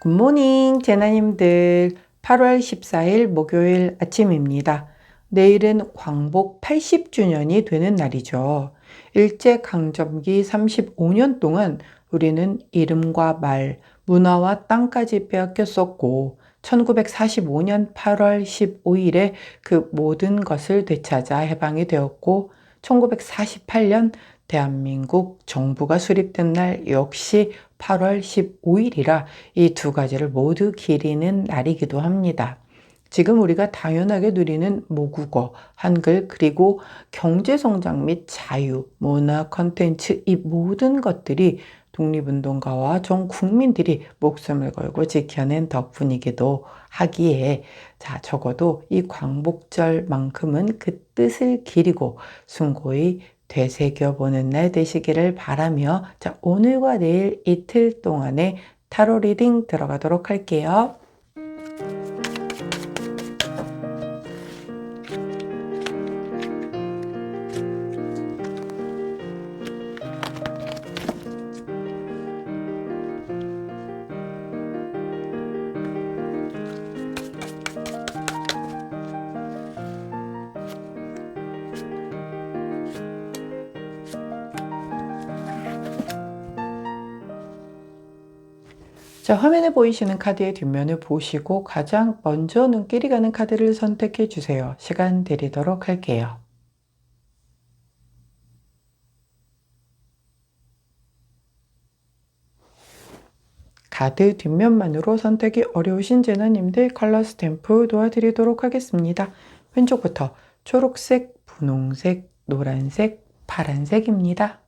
굿모닝 제나님들 8월 14일 목요일 아침입니다. 내일은 광복 80주년이 되는 날이죠. 일제강점기 35년 동안 우리는 이름과 말, 문화와 땅까지 빼앗겼었고 1945년 8월 15일에 그 모든 것을 되찾아 해방이 되었고 1948년 대한민국 정부가 수립된 날 역시 8월 15일이라 이 두 가지를 모두 기리는 날이기도 합니다. 지금 우리가 당연하게 누리는 모국어, 한글, 그리고 경제성장 및 자유, 문화, 컨텐츠 이 모든 것들이 독립운동가와 전 국민들이 목숨을 걸고 지켜낸 덕분이기도 하기에 자 적어도 이 광복절만큼은 그 뜻을 기리고 숭고히 되새겨보는 날 되시기를 바라며 자 오늘과 내일 이틀 동안의 타로 리딩 들어가도록 할게요. 자, 화면에 보이시는 카드의 뒷면을 보시고 가장 먼저 눈길이 가는 카드를 선택해 주세요. 시간 드리도록 할게요. 카드 뒷면만으로 선택이 어려우신 제나님들 컬러 스탬프 도와드리도록 하겠습니다. 왼쪽부터 초록색, 분홍색, 노란색, 파란색입니다.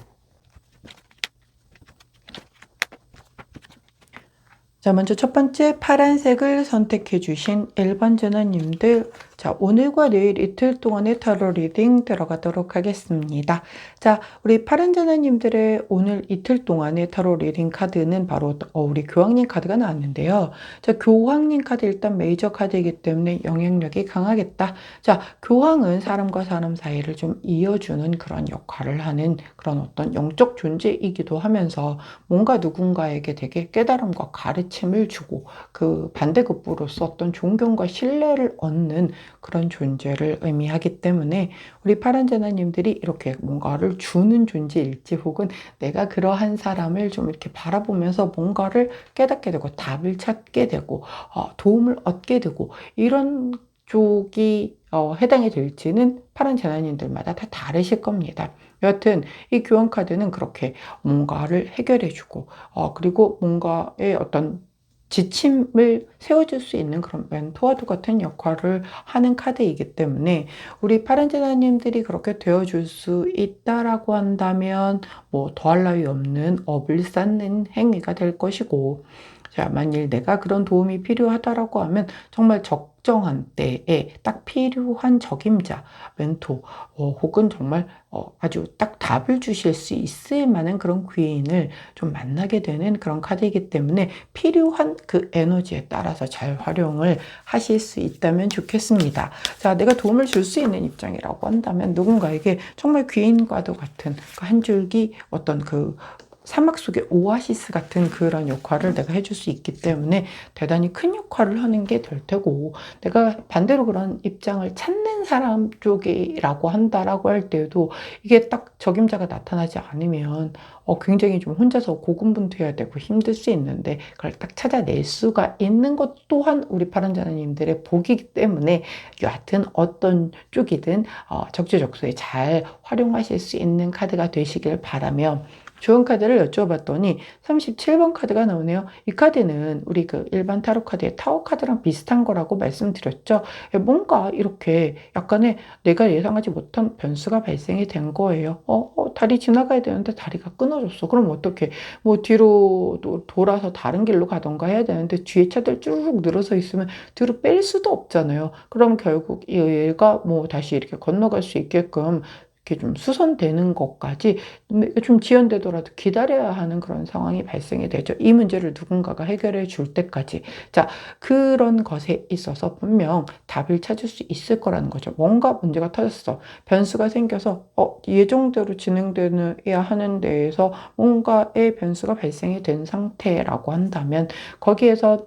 자, 먼저 첫 번째 파란색을 선택해 주신 1번 전원님들 자, 오늘과 내일 이틀 동안의 타로 리딩 들어가도록 하겠습니다. 자, 우리 파란 전화님들의 오늘 이틀 동안의 타로 리딩 카드는 바로 어, 우리 교황님 카드가 나왔는데요. 자, 교황님 카드 일단 메이저 카드이기 때문에 영향력이 강하겠다. 자, 교황은 사람과 사람 사이를 좀 이어주는 그런 역할을 하는 그런 어떤 영적 존재이기도 하면서 뭔가 누군가에게 되게 깨달음과 가르침을 주고 그 반대급부로서 어떤 존경과 신뢰를 얻는 그런 존재를 의미하기 때문에 우리 파란 제나님들이 이렇게 뭔가를 주는 존재일지 혹은 내가 그러한 사람을 좀 이렇게 바라보면서 뭔가를 깨닫게 되고 답을 찾게 되고 어, 도움을 얻게 되고 이런 쪽이 어, 해당이 될지는 파란 제나님들마다 다 다르실 겁니다. 여하튼 이 교환 카드는 그렇게 뭔가를 해결해주고 어, 그리고 뭔가의 어떤 지침을 세워줄 수 있는 그런 멘토와도 같은 역할을 하는 카드이기 때문에 우리 파란제나님들이 그렇게 되어줄 수 있다라고 한다면 뭐 더할 나위 없는 업을 쌓는 행위가 될 것이고 자, 만일 내가 그런 도움이 필요하다라고 하면 정말 적정한 때에 딱 필요한 적임자, 멘토, 어, 혹은 정말 어, 아주 딱 답을 주실 수 있을 만한 그런 귀인을 좀 만나게 되는 그런 카드이기 때문에 필요한 그 에너지에 따라서 잘 활용을 하실 수 있다면 좋겠습니다. 자, 내가 도움을 줄 수 있는 입장이라고 한다면 누군가에게 정말 귀인과도 같은 그 한 줄기 어떤 그 사막 속의 오아시스 같은 그런 역할을 내가 해줄 수 있기 때문에 대단히 큰 역할을 하는 게 될 테고 내가 반대로 그런 입장을 찾는 사람 쪽이라고 한다라고 할 때도 이게 딱 적임자가 나타나지 않으면 어, 굉장히 좀 혼자서 고군분투해야 되고 힘들 수 있는데 그걸 딱 찾아낼 수가 있는 것 또한 우리 파란자님들의 복이기 때문에 여하튼 어떤 쪽이든 어, 적재적소에 잘 활용하실 수 있는 카드가 되시길 바라며 좋은 카드를 여쭤봤더니 37번 카드가 나오네요. 이 카드는 우리 그 일반 타로 카드의 타워 카드랑 비슷한 거라고 말씀드렸죠. 예, 뭔가 이렇게 약간의 내가 예상하지 못한 변수가 발생이 된 거예요. 어, 어, 다리 지나가야 되는데 다리가 끊어졌어. 그럼 어떻게? 뭐 뒤로 도- 돌아서 다른 길로 가던가 해야 되는데 뒤에 차들 쭈르륵 늘어서 있으면 뒤로 뺄 수도 없잖아요. 그럼 결국 이 얘가 뭐 다시 이렇게 건너갈 수 있게끔 이렇게 좀 수선되는 것까지 좀 지연되더라도 기다려야 하는 그런 상황이 발생이 되죠. 이 문제를 누군가가 해결해 줄 때까지. 자, 그런 것에 있어서 분명 답을 찾을 수 있을 거라는 거죠. 뭔가 문제가 터졌어. 변수가 생겨서, 어, 예정대로 진행되어야 하는 데에서 뭔가의 변수가 발생이 된 상태라고 한다면, 거기에서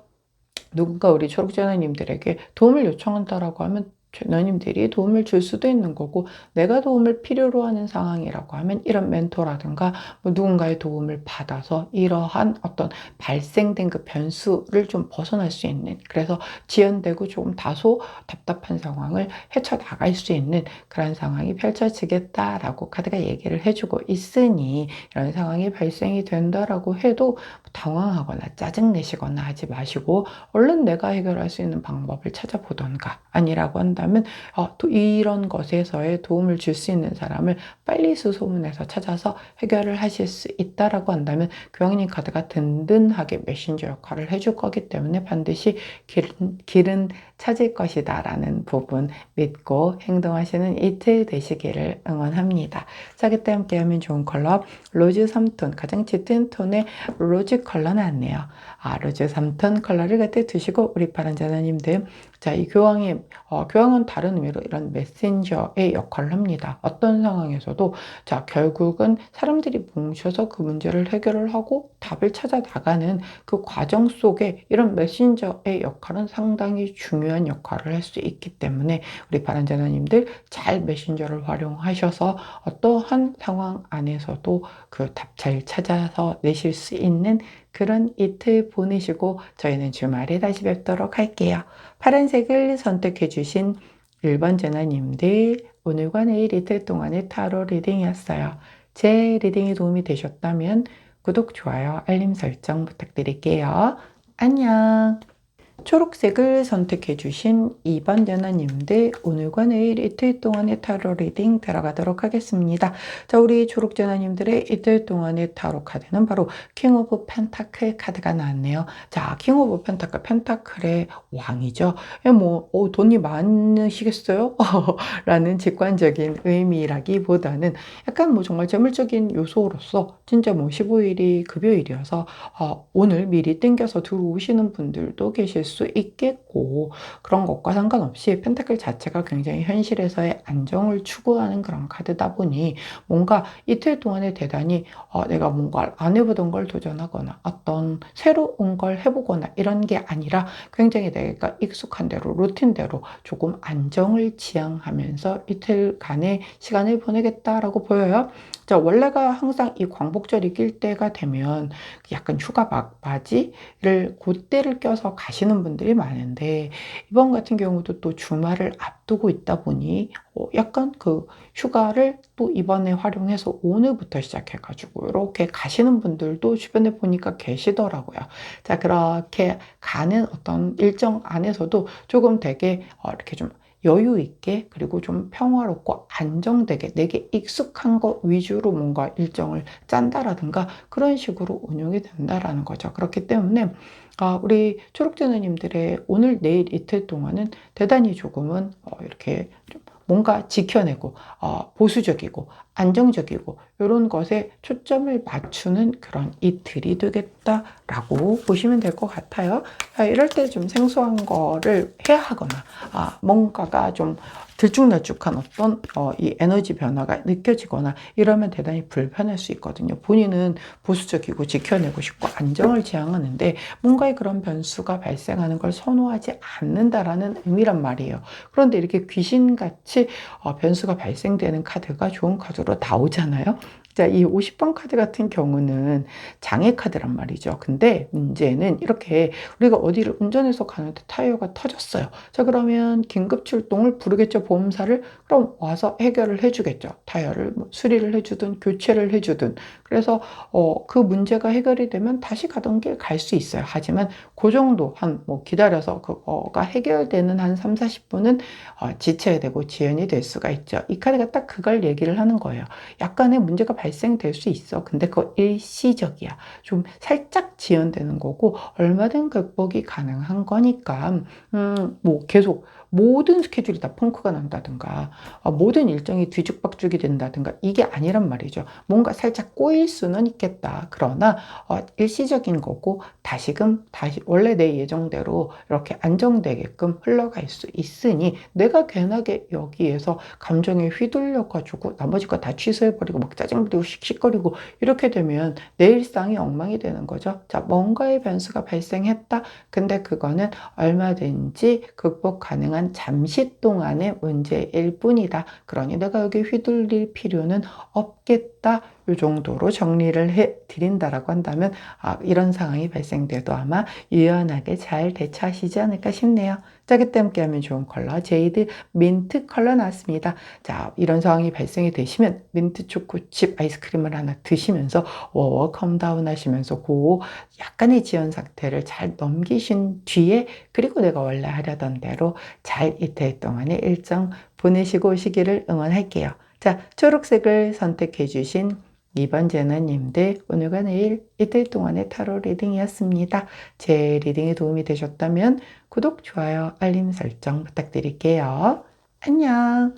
누군가 우리 초록자나님들에게 도움을 요청한다라고 하면 자녀님들이 도움을 줄 수도 있는 거고 내가 도움을 필요로 하는 상황이라고 하면 이런 멘토라든가 뭐 누군가의 도움을 받아서 이러한 어떤 발생된 그 변수를 좀 벗어날 수 있는 그래서 지연되고 조금 다소 답답한 상황을 헤쳐나갈 수 있는 그런 상황이 펼쳐지겠다라고 카드가 얘기를 해주고 있으니 이런 상황이 발생이 된다라고 해도 당황하거나 짜증내시거나 하지 마시고 얼른 내가 해결할 수 있는 방법을 찾아보던가 아니라고 한다 면 어, 또 이런 것에서의 도움을 줄 수 있는 사람을 빨리 수소문해서 찾아서 해결을 하실 수 있다라고 한다면 교황님 카드가 든든하게 메신저 역할을 해줄 거기 때문에 반드시 길은, 길은 찾을 것이다 라는 부분 믿고 행동하시는 이틀 되시기를 응원합니다. 자, 그때 함께 하면 좋은 컬러 로즈 3톤 가장 짙은 톤의 로즈 컬러 나왔네요. 아, 3톤 컬러를 갖다 두시고 우리 파란 자녀님들 자, 이 교황이 어, 교황은 다른 의미로 이런 메신저의 역할을 합니다. 어떤 상황에서도 자, 결국은 사람들이 뭉쳐서 그 문제를 해결을 하고 답을 찾아 나가는 그 과정 속에 이런 메신저의 역할은 상당히 중요한 역할을 할 수 있기 때문에 우리 바란자나님들 잘 메신저를 활용하셔서 어떠한 상황 안에서도 그 답 잘 찾아서 내실 수 있는 그런 이틀 보내시고 저희는 주말에 다시 뵙도록 할게요. 파란색을 선택해 주신 1번 제나님들 오늘과 내일 이틀 동안의 타로 리딩이었어요. 제 리딩이 도움이 되셨다면 구독, 좋아요, 알림 설정 부탁드릴게요. 안녕! 초록색을 선택해 주신 2번 연하님들 오늘과 내일 이틀 동안의 타로 리딩 들어가도록 하겠습니다. 자, 우리 초록 연하님들의 이틀 동안의 타로 카드는 바로 킹 오브 펜타클 카드가 나왔네요. 자, 킹 오브 펜타클, 펜타클의 왕이죠. 예, 뭐 어, 돈이 많으시겠어요? 라는 직관적인 의미라기보다는 약간 뭐 정말 재물적인 요소로서 진짜 뭐 15일이 급여일이어서 어, 오늘 미리 땡겨서 들어오시는 분들도 계실 수 있겠고 그런 것과 상관없이 펜타클 자체가 굉장히 현실에서의 안정을 추구하는 그런 카드다 보니 뭔가 이틀 동안에 대단히 어, 내가 뭔가 안 해보던 걸 도전하거나 어떤 새로운 걸 해보거나 이런 게 아니라 굉장히 내가 익숙한 대로 루틴대로 조금 안정을 지향하면서 이틀간의 시간을 보내겠다라고 보여요. 자, 원래가 항상 이 광복절이 낄 때가 되면 약간 휴가 막바지를 그때를 껴서 가시는 분들이 많은데 이번 같은 경우도 또 주말을 앞두고 있다 보니 어, 약간 그 휴가를 또 이번에 활용해서 오늘부터 시작해가지고 이렇게 가시는 분들도 주변에 보니까 계시더라고요. 자, 그렇게 가는 어떤 일정 안에서도 조금 되게 어, 이렇게 좀 여유 있게 그리고 좀 평화롭고 안정되게 내게 익숙한 것 위주로 뭔가 일정을 짠다라든가 그런 식으로 운영이 된다라는 거죠. 그렇기 때문에 아, 우리 초록제너님들의 오늘 내일 이틀 동안은 대단히 조금은 어, 이렇게 좀 뭔가 지켜내고 어, 보수적이고 안정적이고 이런 것에 초점을 맞추는 그런 이틀이 되겠다라고 보시면 될 것 같아요. 아, 이럴 때 좀 생소한 거를 해야 하거나 아, 뭔가가 좀 들쭉날쭉한 어떤 어, 이 에너지 변화가 느껴지거나 이러면 대단히 불편할 수 있거든요. 본인은 보수적이고 지켜내고 싶고 안정을 지향하는데 뭔가의 그런 변수가 발생하는 걸 선호하지 않는다라는 의미란 말이에요. 그런데 이렇게 귀신같이 어, 변수가 발생되는 카드가 좋은 카드 로 나오잖아요. 자, 이 50번 카드 같은 경우는 장애 카드란 말이죠. 근데 문제는 이렇게 우리가 어디를 운전해서 가는데 타이어가 터졌어요. 자, 그러면 긴급 출동을 부르겠죠. 보험사를. 그럼 와서 해결을 해주겠죠. 타이어를 뭐 수리를 해주든 교체를 해주든. 그래서 어, 그 문제가 해결이 되면 다시 가던 길 갈 수 있어요. 하지만 그 정도 한 뭐 기다려서 그거가 해결되는 한 3, 40분은 어, 지체야 되고 지연이 될 수가 있죠. 이 카드가 딱 그걸 얘기를 하는 거예요. 약간의 문제가 발 생될 수 있어. 근데 그거 일시적이야. 좀 살짝 지연되는 거고 얼마든 극복이 가능한 거니까 음, 뭐 계속 모든 스케줄이 다 펑크가 난다든가 어, 모든 일정이 뒤죽박죽이 된다든가 이게 아니란 말이죠. 뭔가 살짝 꼬일 수는 있겠다. 그러나 어, 일시적인 거고 다시금 다시 원래 내 예정대로 이렇게 안정되게끔 흘러갈 수 있으니 내가 괜하게 여기에서 감정에 휘둘려 가지고 나머지 거 다 취소해 버리고 막 짜증 부리고 씩씩거리고 이렇게 되면 내 일상이 엉망이 되는 거죠. 자, 뭔가의 변수가 발생했다. 근데 그거는 얼마든지 극복 가능한 잠시 동안의 문제일 뿐이다. 그러니 내가 여기 휘둘릴 필요는 없겠다. 이 정도로 정리를 해 드린다라고 한다면 아, 이런 상황이 발생돼도 아마 유연하게 잘 대처하시지 않을까 싶네요. 자, 그때 함께하면 좋은 컬러 제이드 민트 컬러 나왔습니다. 자, 이런 상황이 발생이 되시면 민트 초코칩 아이스크림을 하나 드시면서 워워 컴다운 하시면서 그 약간의 지연 상태를 잘 넘기신 뒤에 그리고 내가 원래 하려던 대로 잘 이틀 동안의 일정 보내시고 오시기를 응원할게요. 자, 초록색을 선택해 주신 2번 제나님들 오늘과 내일 이틀 동안의 타로 리딩이었습니다. 제 리딩에 도움이 되셨다면 구독, 좋아요, 알림 설정 부탁드릴게요. 안녕!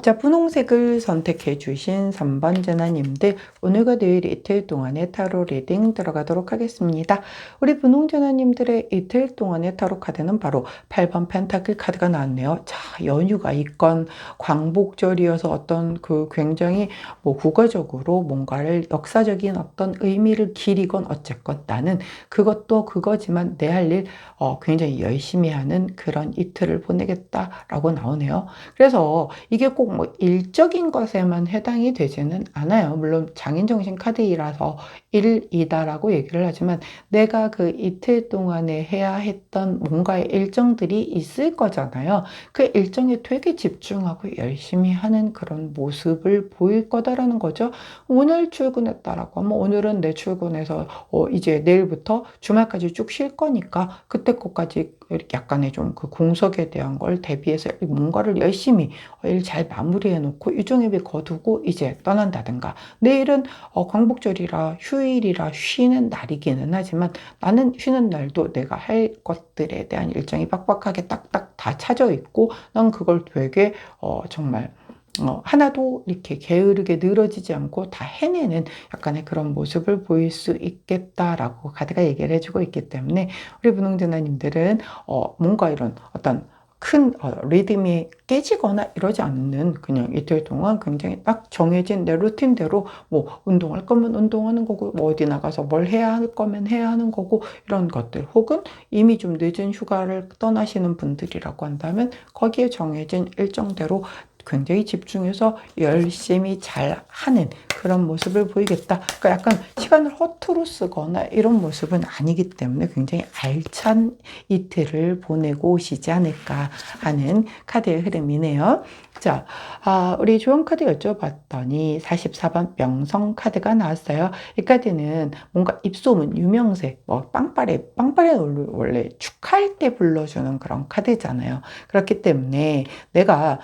자, 분홍색을 선택해 주신 3번 제나님들 오늘과 내일 이틀 동안의 타로 리딩 들어가도록 하겠습니다. 우리 분홍제나님들의 이틀 동안의 타로 카드는 바로 8번 펜타클 카드가 나왔네요. 자, 연휴가 있건 광복절이어서 어떤 그 굉장히 뭐 국어적으로 뭔가를 역사적인 어떤 의미를 기리건 어쨌건 나는 그것도 그거지만 내 할 일 어, 굉장히 열심히 하는 그런 이틀을 보내겠다라고 나오네요. 그래서 이게 꼭뭐 일적인 것에만 해당이 되지는 않아요. 물론 장인정신 카드이라서 일이다라고 얘기를 하지만 내가 그 이틀 동안에 해야 했던 뭔가의 일정들이 있을 거잖아요. 그 일정에 되게 집중하고 열심히 하는 그런 모습을 보일 거다라는 거죠. 오늘 출근했다라고 하면 오늘은 내 출근해서 어 이제 내일부터 주말까지 쭉 쉴 거니까 그때 것까지 약간의 좀 그 공석에 대한 걸 대비해서 뭔가를 열심히 일 잘 마무리해 놓고 유종일비 거두고 이제 떠난다든가. 내일은 어 광복절이라 휴일이라 쉬는 날이기는 하지만 나는 쉬는 날도 내가 할 것들에 대한 일정이 빡빡하게 딱딱 다 차져 있고 난 그걸 되게 어 정말 어, 하나도 이렇게 게으르게 늘어지지 않고 다 해내는 약간의 그런 모습을 보일 수 있겠다라고 카드가 얘기를 해주고 있기 때문에 우리 분홍전화님들은 어, 뭔가 이런 어떤 큰 어, 리듬이 깨지거나 이러지 않는 그냥 이틀 동안 굉장히 딱 정해진 내 루틴대로 뭐 운동할 거면 운동하는 거고 뭐 어디 나가서 뭘 해야 할 거면 해야 하는 거고 이런 것들 혹은 이미 좀 늦은 휴가를 떠나시는 분들이라고 한다면 거기에 정해진 일정대로 굉장히 집중해서 열심히 잘 하는 그런 모습을 보이겠다. 그러니까 약간 시간을 허투루 쓰거나 이런 모습은 아니기 때문에 굉장히 알찬 이틀을 보내고 오시지 않을까 하는 카드의 흐름이네요. 자, 아, 우리 조언 카드 여쭤봤더니 44번 명성 카드가 나왔어요. 이 카드는 뭔가 입소문, 유명세, 뭐 빵빠레, 빵빠레 원래 축하할 때 불러주는 그런 카드잖아요. 그렇기 때문에 내가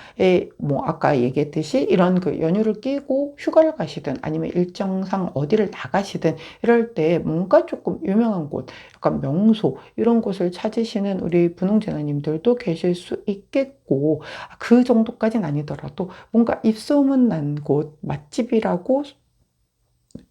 뭐 아까 얘기했듯이 이런 그 연휴를 끼고 휴가를 가시든 아니면 일정상 어디를 나가시든 이럴 때 뭔가 조금 유명한 곳, 약간 명소 이런 곳을 찾으시는 우리 분홍제나님들도 계실 수 있겠고 그 정도까지는 아니더라도 뭔가 입소문 난 곳 맛집이라고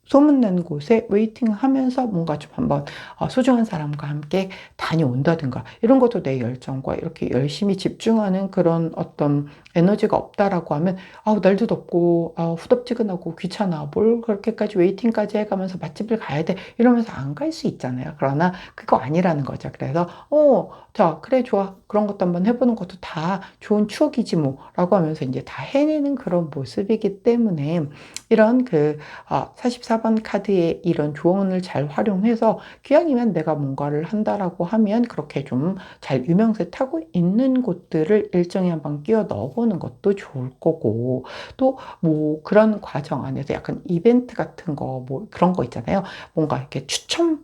소문난 곳에 웨이팅 하면서 뭔가 좀 한번 어, 소중한 사람과 함께 다녀온다든가 이런 것도 내 열정과 이렇게 열심히 집중하는 그런 어떤 에너지가 없다라고 하면 아우 날도 덥고 아우 후덥지근하고 귀찮아. 뭘 그렇게까지 웨이팅까지 해가면서 맛집을 가야 돼? 이러면서 안 갈 수 있잖아요. 그러나 그거 아니라는 거죠. 그래서 어 자 그래 좋아. 그런 것도 한번 해보는 것도 다 좋은 추억이지 뭐. 라고 하면서 이제 다 해내는 그런 모습이기 때문에 이런 그 어, 44번 카드의 이런 조언을 잘 활용해서 기왕이면 내가 뭔가를 한다라고 하면 그렇게 좀 잘 유명세 타고 있는 곳들을 일정에 한번 끼워 넣어 보는 것도 좋을 거고 또 뭐 그런 과정 안에서 약간 이벤트 같은 거 뭐 그런 거 있잖아요. 뭔가 이렇게 추첨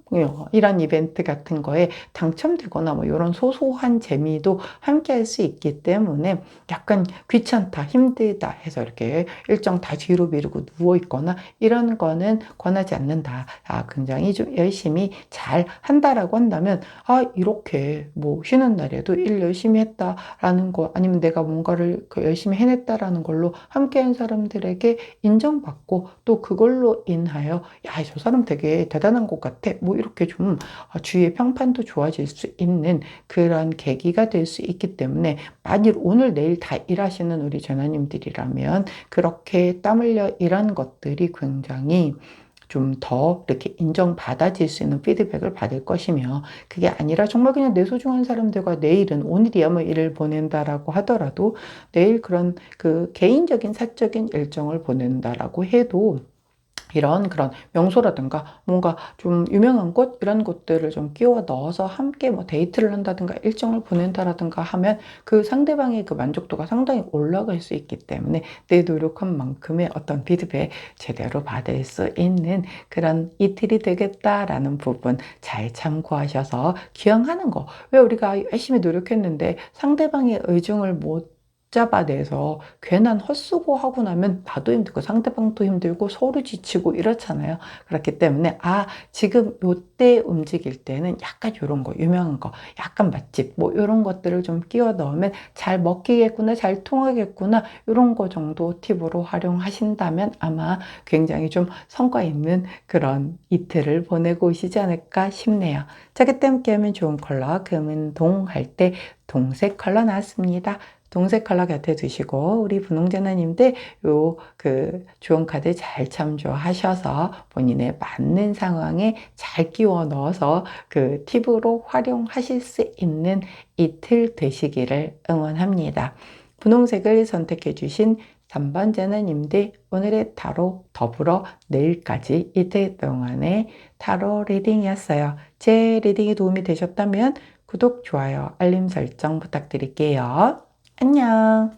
이런 이벤트 같은 거에 당첨되거나 뭐 이런 소소한 재미도 함께 할 수 있기 때문에 약간 귀찮다, 힘들다 해서 이렇게 일정 다 뒤로 미루고 누워 있거나 이런 거는 권하지 않는다. 아, 굉장히 좀 열심히 잘 한다라고 한다면 아, 이렇게 뭐 쉬는 날에도 일 열심히 했다라는 거 아니면 내가 뭔가를 그 열심히 해냈다라는 걸로 함께 한 사람들에게 인정받고 또 그걸로 인하여 야, 저 사람 되게 대단한 것 같아. 뭐 이렇게 좀 아, 주위의 평판도 좋아질 수 있는 그런 계기가 될 수 있기 때문에 만일 오늘 내일 다 일하시는 우리 전화님들이라면 그렇게 땀 흘려 일한 것들이 굉장히 좀 더 이렇게 인정받아질 수 있는 피드백을 받을 것이며 그게 아니라 정말 그냥 내 소중한 사람들과 내일은 오늘이야 뭐 일을 보낸다라고 하더라도 내일 그런 그 개인적인 사적인 일정을 보낸다라고 해도 이런 그런 명소라든가 뭔가 좀 유명한 곳 이런 곳들을 좀 끼워 넣어서 함께 뭐 데이트를 한다든가 일정을 보낸다라든가 하면 그 상대방의 그 만족도가 상당히 올라갈 수 있기 때문에 내 노력한 만큼의 어떤 피드백 제대로 받을 수 있는 그런 이틀이 되겠다라는 부분 잘 참고하셔서 기억하는 거. 왜 우리가 열심히 노력했는데 상대방의 의중을 못 잡아내서 괜한 헛수고 하고 나면 나도 힘들고 상대방도 힘들고 서로 지치고 이렇잖아요. 그렇기 때문에 아 지금 요때 움직일 때는 약간 요런 거 유명한 거 약간 맛집 뭐 요런 것들을 좀 끼워 넣으면 잘 먹히겠구나 잘 통하겠구나 요런 거 정도 팁으로 활용하신다면 아마 굉장히 좀 성과 있는 그런 이틀을 보내고 오시지 않을까 싶네요. 자 그때 함께 하면 좋은 컬러 금은 동 할 때 동색 컬러 나왔습니다. 동색 컬러 곁에 두시고 우리 분홍전화님들 요 그 주원 카드 잘 참조하셔서 본인의 맞는 상황에 잘 끼워 넣어서 그 팁으로 활용하실 수 있는 이틀 되시기를 응원합니다. 분홍색을 선택해 주신 3번 전화님들 오늘의 타로 더불어 내일까지 이틀 동안의 타로 리딩이었어요. 제 리딩이 도움이 되셨다면 구독, 좋아요, 알림 설정 부탁드릴게요. 안녕.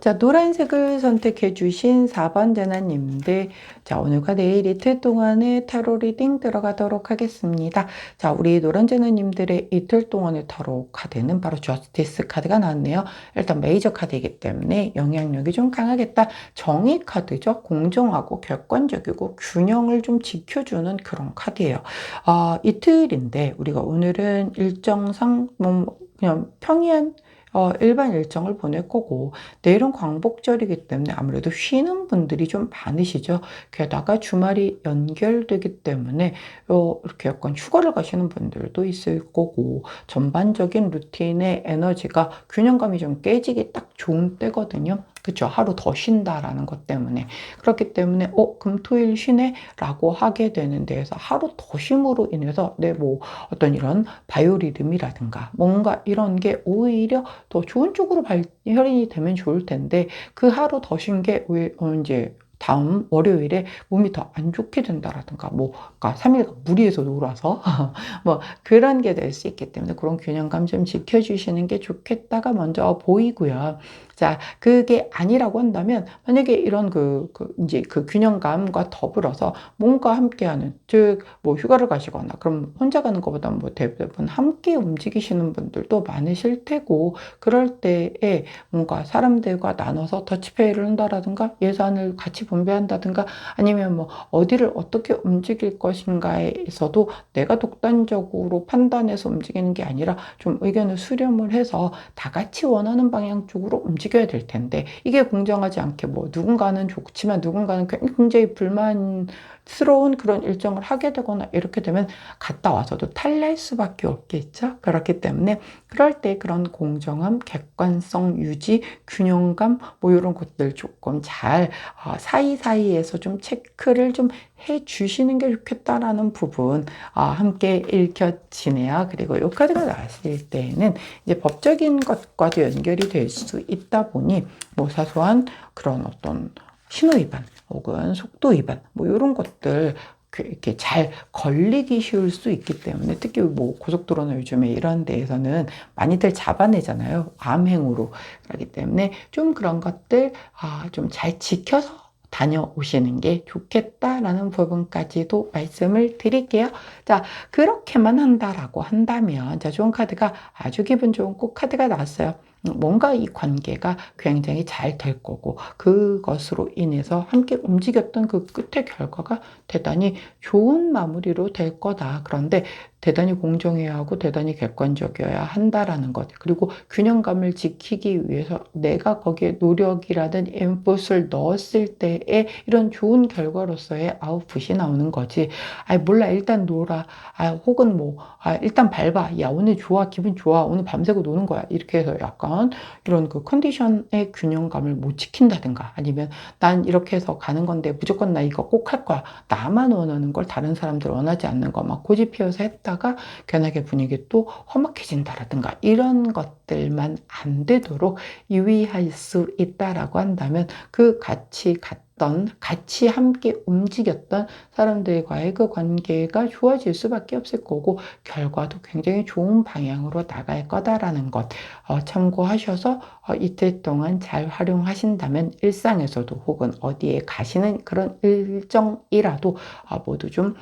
자, 노란색을 선택해 주신 4번 전화님들. 자, 오늘과 내일 이틀 동안의 타로 리딩 들어가도록 하겠습니다. 자, 우리 노란 전화님들의 이틀 동안의 타로 카드는 바로 저스티스 카드가 나왔네요. 일단 메이저 카드이기 때문에 영향력이 좀 강하겠다. 정의 카드죠. 공정하고 객관적이고 균형을 좀 지켜주는 그런 카드예요. 아, 이틀인데 우리가 오늘은 일정상 뭐 그냥 평이한 어, 일반 일정을 보낼 거고 내일은 광복절이기 때문에 아무래도 쉬는 분들이 좀 많으시죠. 게다가 주말이 연결되기 때문에 어, 이렇게 약간 휴가를 가시는 분들도 있을 거고 전반적인 루틴의 에너지가 균형감이 좀 깨지기 딱 좋은 때거든요. 그쵸? 하루 더 쉰다라는 것 때문에. 그렇기 때문에 어 금토일 쉬네라고 하게 되는 데에서 하루 더 쉼으로 인해서 내 뭐 어떤 이런 바이오리듬이라든가 뭔가 이런 게 오히려 더 좋은 쪽으로 발현이 되면 좋을 텐데 그 하루 더 쉰게 어, 이제 다음 월요일에 몸이 더 안 좋게 된다라든가 뭐 그러니까 3일 무리해서 놀아서 뭐 그런 게 될 수 있기 때문에 그런 균형감 좀 지켜주시는 게 좋겠다가 먼저 보이고요. 자, 그게 아니라고 한다면 만약에 이런 그, 그 이제 그 균형감과 더불어서 뭔가 함께하는 즉 뭐 휴가를 가시거나 그럼 혼자 가는 것보다 뭐 대부분 함께 움직이시는 분들도 많으실 테고 그럴 때에 뭔가 사람들과 나눠서 더치페이를 한다라든가 예산을 같이 분배한다든가 아니면 뭐 어디를 어떻게 움직일 것인가에서도 내가 독단적으로 판단해서 움직이는 게 아니라 좀 의견을 수렴을 해서 다 같이 원하는 방향 쪽으로 움직여야 될 텐데 이게 공정하지 않게 뭐 누군가는 좋지만 누군가는 굉장히 불만 스러운 그런 일정을 하게 되거나 이렇게 되면 갔다 와서도 탈날 수밖에 없겠죠. 그렇기 때문에 그럴 때 그런 공정함, 객관성 유지, 균형감 뭐 이런 것들 조금 잘 어, 사이사이에서 좀 체크를 좀 해 주시는 게 좋겠다라는 부분 어, 함께 읽혀지네요. 그리고 이 카드가 나왔을 때는 이제 법적인 것과도 연결이 될 수 있다 보니 뭐 사소한 그런 어떤 신호 위반 혹은 속도 위반 뭐 이런 것들 그 이렇게 잘 걸리기 쉬울 수 있기 때문에 특히 뭐 고속도로나 요즘에 이런 데에서는 많이들 잡아내잖아요 암행으로 그렇기 때문에 좀 그런 것들 아, 좀 잘 지켜서 다녀오시는 게 좋겠다라는 부분까지도 말씀을 드릴게요. 자, 그렇게만 한다라고 한다면, 자, 좋은 카드가 아주 기분 좋은 꼭 카드가 나왔어요. 뭔가 이 관계가 굉장히 잘 될 거고 그것으로 인해서 함께 움직였던 그 끝의 결과가 대단히 좋은 마무리로 될 거다. 그런데 대단히 공정해야 하고 대단히 객관적이어야 한다라는 것. 그리고 균형감을 지키기 위해서 내가 거기에 노력이라든 엠풋을 넣었을 때에 이런 좋은 결과로서의 아웃풋이 나오는 거지. 아, 몰라. 일단 놀아. 아, 혹은 뭐, 아, 일단 밟아. 야, 오늘 좋아. 기분 좋아. 오늘 밤새고 노는 거야. 이렇게 해서 약간 이런 그 컨디션의 균형감을 못 지킨다든가 아니면 난 이렇게 해서 가는 건데 무조건 나 이거 꼭 할 거야. 나만 원하는 걸 다른 사람들 원하지 않는 거 막 고집피워서 했다 가 견학의 분위기 또 험악해진다라든가 이런 것들만 안 되도록 유의할 수 있다라고 한다면 그 같이 갔던 같이 함께 움직였던 사람들과의 그 관계가 좋아질 수밖에 없을 거고 결과도 굉장히 좋은 방향으로 나갈 거다라는 것 어, 참고하셔서 어, 이틀 동안 잘 활용하신다면 일상에서도 혹은 어디에 가시는 그런 일정이라도 어, 모두 좀그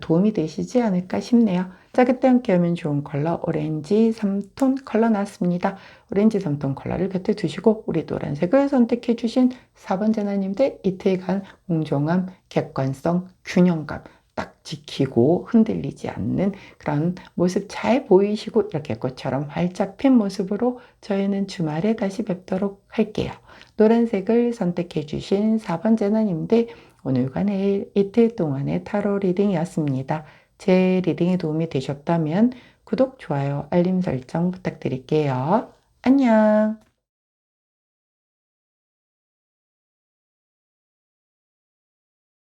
도움이 되시지 않을까 싶네요. 자, 그때 함께 하면 좋은 컬러 오렌지 3톤 컬러 나왔습니다. 오렌지 3톤 컬러를 곁에 두시고 우리 노란색을 선택해 주신 4번 재나님들 이틀간 공정함, 객관성, 균형감 딱 지키고 흔들리지 않는 그런 모습 잘 보이시고 이렇게 꽃처럼 활짝 핀 모습으로 저희는 주말에 다시 뵙도록 할게요. 노란색을 선택해 주신 4번 재나님들 오늘과 내일 이틀 동안의 타로 리딩이었습니다. 제 리딩에 도움이 되셨다면 구독, 좋아요, 알림 설정 부탁드릴게요. 안녕!